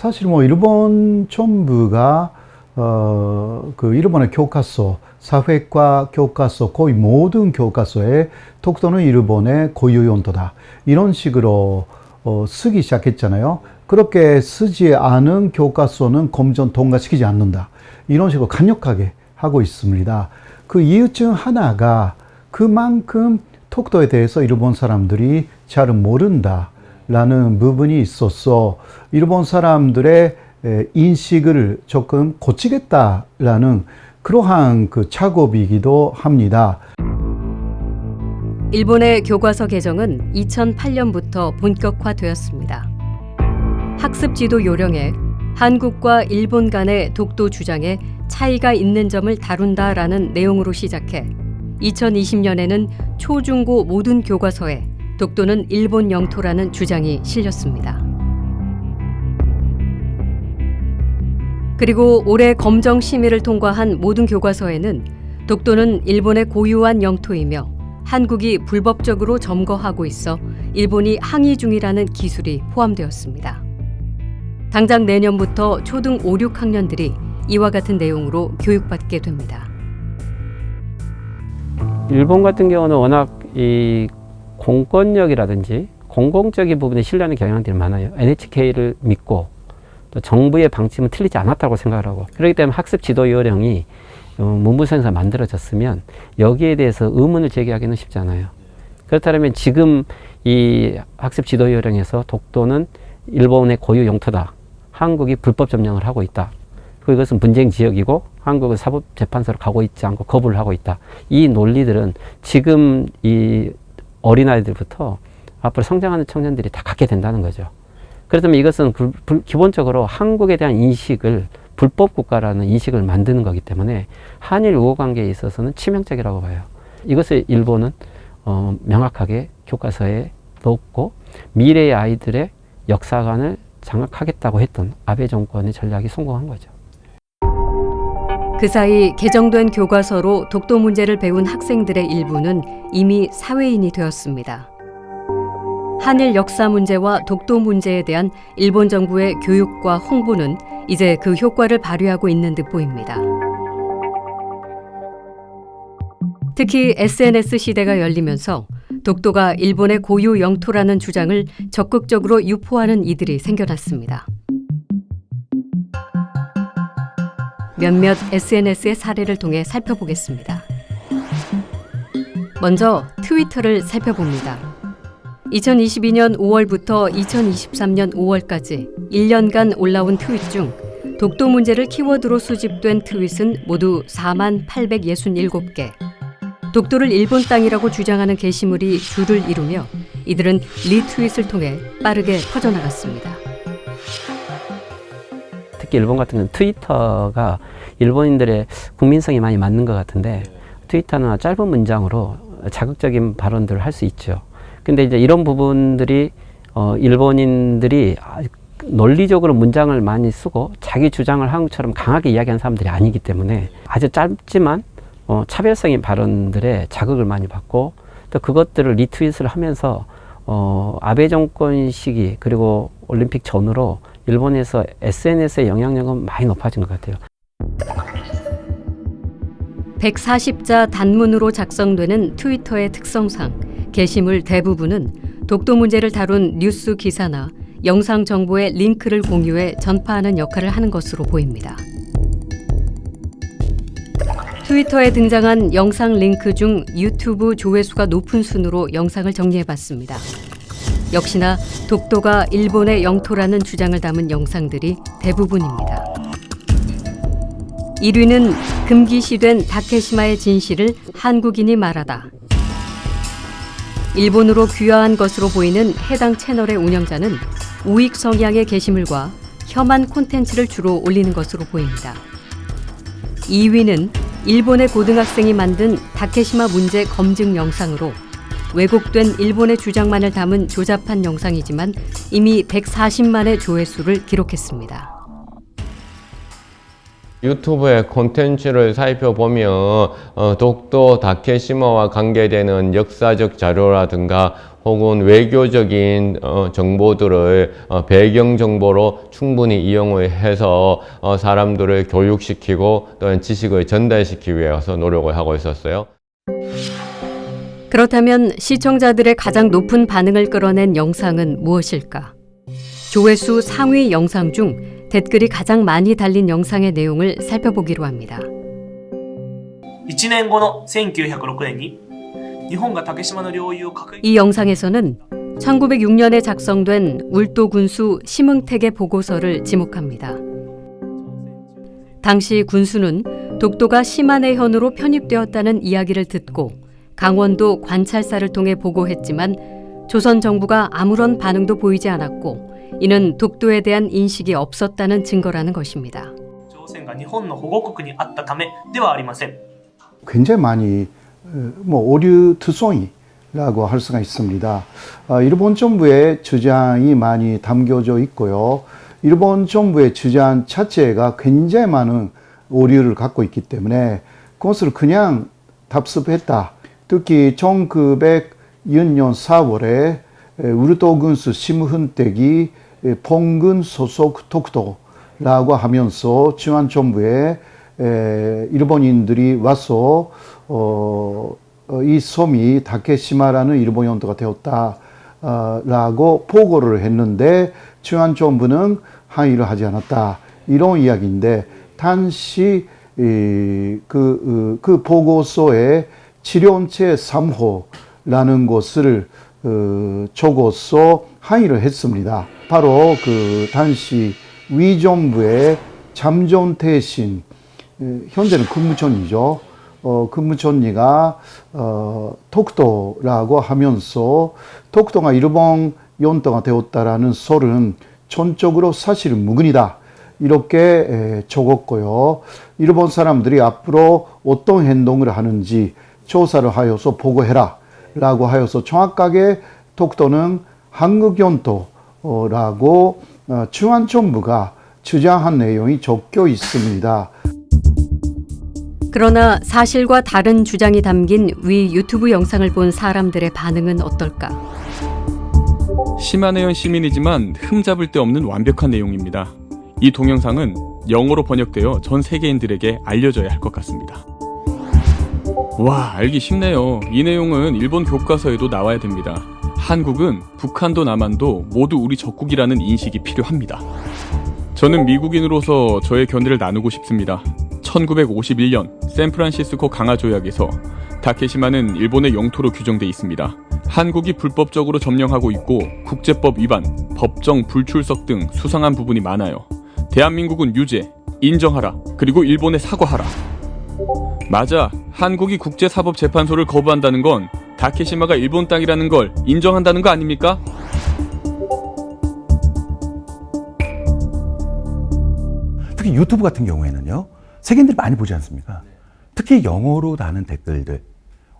사실 뭐 일본 정부가 어, 그 일본의 교과서, 사회과 교과서 거의 모든 교과서에 독도는 일본의 고유 용도다. 이런 식으로 어, 쓰기 시작했잖아요. 그렇게 쓰지 않은 교과서는 검전 통과시키지 않는다. 이런 식으로 강력하게 하고 있습니다. 그 이유 중 하나가 그만큼 독도에 대해서 일본 사람들이 잘 모른다 라는 부분이 있어서 일본 사람들의 에, 인식을 조금 고치겠다라는 그러한 그 작업이기도 합니다. 일본의 교과서 개정은 2008년부터 본격화되었습니다. 학습 지도 요령에 한국과 일본 간의 독도 주장에 차이가 있는 점을 다룬다라는 내용으로 시작해 2020년에는 초중고 모든 교과서에 독도는 일본 영토라는 주장이 실렸습니다. 그리고 올해 검정 심의를 통과한 모든 교과서에는 독도는 일본의 고유한 영토이며 한국이 불법적으로 점거하고 있어 일본이 항의 중이라는 기술이 포함되었습니다. 당장 내년부터 초등 5, 6학년들이 이와 같은 내용으로 교육받게 됩니다. 일본 같은 경우는 워낙 이 공권력이라든지 공공적인 부분에 신뢰하는 경향들이 많아요. NHK를 믿고 또 정부의 방침은 틀리지 않았다고 생각을 하고 그렇기 때문에 학습 지도 요령이 어, 문부성에서 만들어졌으면 여기에 대해서 의문을 제기하기는 쉽지 않아요. 그렇다면 지금 이 학습 지도 요령에서 독도는 일본의 고유 영토다. 한국이 불법 점령을 하고 있다. 그리고 이것은 분쟁 지역이고 한국은 사법재판소로 가고 있지 않고 거부를 하고 있다. 이 논리들은 지금 이 어린아이들부터 앞으로 성장하는 청년들이 다 갖게 된다는 거죠. 그렇다면 이것은 불, 불, 기본적으로 한국에 대한 인식을 불법 국가라는 인식을 만드는 거기 때문에 한일 우호 관계에 있어서는 치명적이라고 봐요. 이것을 일본은 어, 명확하게 교과서에 넣고 미래의 아이들의 역사관을 장악하겠다고 했던 아베 정권의 전략이 성공한 거죠. 그 사이 개정된 교과서로 독도 문제를 배운 학생들의 일부는 이미 사회인이 되었습니다. 한일 역사 문제와 독도 문제에 대한 일본 정부의 교육과 홍보는 이제 그 효과를 발휘하고 있는 듯 보입니다. 특히 SNS 시대가 열리면서 독도가 일본의 고유 영토라는 주장을 적극적으로 유포하는 이들이 생겨났습니다. 몇몇 SNS의 사례를 통해 살펴보겠습니다. 먼저 트위터를 살펴봅니다. 2022년 5월부터 2023년 5월까지 1년간 올라온 트윗 중 독도 문제를 키워드로 수집된 트윗은 모두 4만 867개. 독도를 일본 땅이라고 주장하는 게시물이 줄을 이루며 이들은 리트윗을 통해 빠르게 퍼져나갔습니다. 특히 일본 같은 경우는 트위터가 일본인들의 국민성이 많이 맞는 것 같은데 트위터는 짧은 문장으로 자극적인 발언들을 할 수 있죠. 근데 이제 이런 부분들이 어, 일본인들이 아, 논리적으로 문장을 많이 쓰고 자기 주장을 한국처럼 강하게 이야기하는 사람들이 아니기 때문에 아주 짧지만 어, 차별성인 발언들에 자극을 많이 받고 또 그것들을 리트윗을 하면서 어, 아베 정권 시기 그리고 올림픽 전후로 일본에서 SNS의 영향력은 많이 높아진 것 같아요. 140자 단문으로 작성되는 트위터의 특성상 게시물 대부분은 독도 문제를 다룬 뉴스 기사나 영상 정보의 링크를 공유해 전파하는 역할을 하는 것으로 보입니다. 트위터에 등장한 영상 링크 중 유튜브 조회수가 높은 순으로 영상을 정리해봤습니다. 역시나 독도가 일본의 영토라는 주장을 담은 영상들이 대부분입니다. 1위는 금기시된 다케시마의 진실을 한국인이 말하다. 일본으로 귀화한 것으로 보이는 해당 채널의 운영자는 우익 성향의 게시물과 혐한 콘텐츠를 주로 올리는 것으로 보입니다. 2위는 일본의 고등학생이 만든 다케시마 문제 검증 영상으로 왜곡된 일본의 주장만을 담은 조잡한 영상이지만 이미 140만의 조회수를 기록했습니다. 유튜브의 콘텐츠를 살펴보면 어, 독도 다케시마와 관계되는 역사적 자료라든가 혹은 외교적인 어, 정보들을 어, 배경 정보로 충분히 이용을 해서 어, 사람들을 교육시키고 또는 지식을 전달시키기 위해서 노력을 하고 있었어요. 그렇다면 시청자들의 가장 높은 반응을 끌어낸 영상은 무엇일까? 조회수 상위 영상 중 댓글이 가장 많이 달린 영상의 내용을 살펴보기로 합니다. 1年後の1906年に日本が竹島の領有を閣議 이 영상에서는 1906년에 작성된 울도 군수 심흥택의 보고서를 지목합니다. 당시 군수는 독도가 심한의 현으로 편입되었다는 이야기를 듣고 강원도 관찰사를 통해 보고했지만 조선 정부가 아무런 반응도 보이지 않았고 이는 독도에 대한 인식이 없었다는 증거라는 것입니다. 朝鮮が日本の保護国にあったためではありません 굉장히 많이 어, 뭐 오류 투성이라고 할 수가 있습니다. 어, 일본 정부의 주장이 많이 담겨져 있고요. 일본 정부의 주장 자체가 굉장히 많은 오류를 갖고 있기 때문에 그것을 그냥 답습했다. 특히 1906년 4월에 우르도 군수 심훈택이 봉근 소속 독도라고 하면서 중앙 정부에 에, 일본인들이 와서 어, 어, 이 섬이 다케시마라는 일본 영토가 되었다라고 보고를 했는데 중앙 정부는 항의를 하지 않았다. 이런 이야기인데 당시 이, 그, 어, 그 보고서에 치료체 3호라는 것을 어, 적어서 항의를 했습니다. 바로 그 당시 위정부의 잠정태신 에, 현재는 근무촌이죠. 어, 근무촌리가 어, 독도라고 하면서 독도가 일본 연도가 되었다라는 설은 전적으로 사실 무근이다. 이렇게 에, 적었고요. 일본 사람들이 앞으로 어떤 행동을 하는지 조사를 하여서 보고해라. 라고 하여서 정확하게 독도는 한국 연도라고 어, 중앙정부가 주장한 내용이 적혀 있습니다. 그러나 사실과 다른 주장이 담긴 위 유튜브 영상을 본 사람들의 반응은 어떨까? 심한해연 시민이지만 흠잡을 데 없는 완벽한 내용입니다. 이 동영상은 영어로 번역되어 전 세계인들에게 알려져야 할 것 같습니다. 와, 알기 쉽네요. 이 내용은 일본 교과서에도 나와야 됩니다. 한국은 북한도 남한도 모두 우리 적국이라는 인식이 필요합니다. 저는 미국인으로서 저의 견해를 나누고 싶습니다. 1951년 샌프란시스코 강화 조약에서 다케시마는 일본의 영토로 규정돼 있습니다. 한국이 불법적으로 점령하고 있고 국제법 위반, 법정 불출석 등 수상한 부분이 많아요. 대한민국은 유죄, 인정하라, 그리고 일본에 사과하라. 맞아. 한국이 국제사법재판소를 거부한다는 건 다케시마가 일본 땅이라는 걸 인정한다는 거 아닙니까? 특히 유튜브 같은 경우에는요, 세계인들이 많이 보지 않습니까? 특히 영어로 다는 댓글들,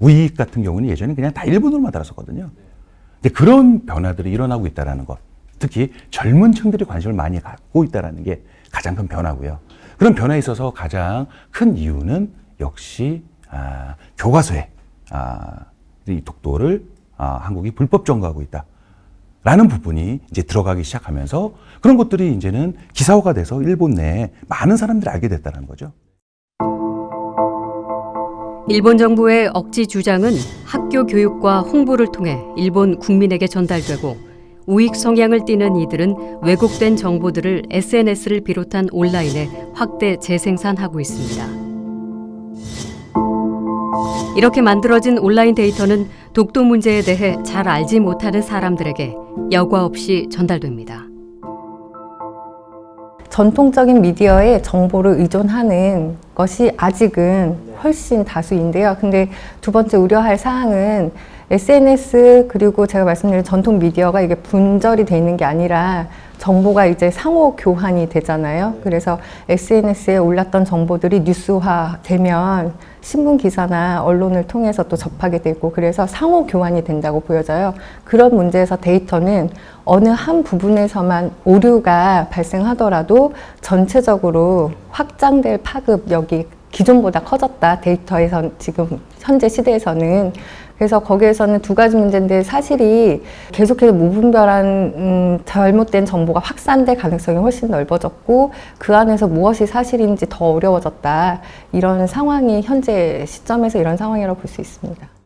우익 같은 경우는 예전에 그냥 다 일본어로만 달았었거든요. 근데 그런 변화들이 일어나고 있다는 것, 특히 젊은 층들이 관심을 많이 갖고 있다는 게 가장 큰 변화고요. 그런 변화에 있어서 가장 큰 이유는 역시 아, 교과서에 아, 이 독도를 아, 한국이 불법 점거하고 있다. 라는 부분이 이제 들어가기 시작하면서 그런 것들이 이제는 기사화가 돼서 일본 내에 많은 사람들이 알게 됐다는 거죠. 일본 정부의 억지 주장은 학교 교육과 홍보를 통해 일본 국민에게 전달되고 우익 성향을 띠는 이들은 왜곡된 정보들을 SNS를 비롯한 온라인에 확대 재생산하고 있습니다. 이렇게 만들어진 온라인 데이터는 독도 문제에 대해 잘 알지 못하는 사람들에게 여과 없이 전달됩니다. 전통적인 미디어에 정보를 의존하는 것이 아직은 훨씬 다수인데요. 근데 두 번째 우려할 사항은 SNS 그리고 제가 말씀드린 전통 미디어가 이게 분절이 돼 있는 게 아니라 정보가 이제 상호 교환이 되잖아요. 그래서 SNS에 올랐던 정보들이 뉴스화 되면 신문 기사나 언론을 통해서 또 접하게 되고 그래서 상호 교환이 된다고 보여져요. 그런 문제에서 데이터는 어느 한 부분에서만 오류가 발생하더라도 전체적으로 확장될 파급력이 기존보다 커졌다. 데이터에선 지금 현재 시대에서는 그래서 거기에서는 두 가지 문제인데 사실이 계속해서 무분별한 음, 잘못된 정보가 확산될 가능성이 훨씬 넓어졌고 그 안에서 무엇이 사실인지 더 어려워졌다. 이런 상황이 현재 시점에서 이런 상황이라고 볼 수 있습니다.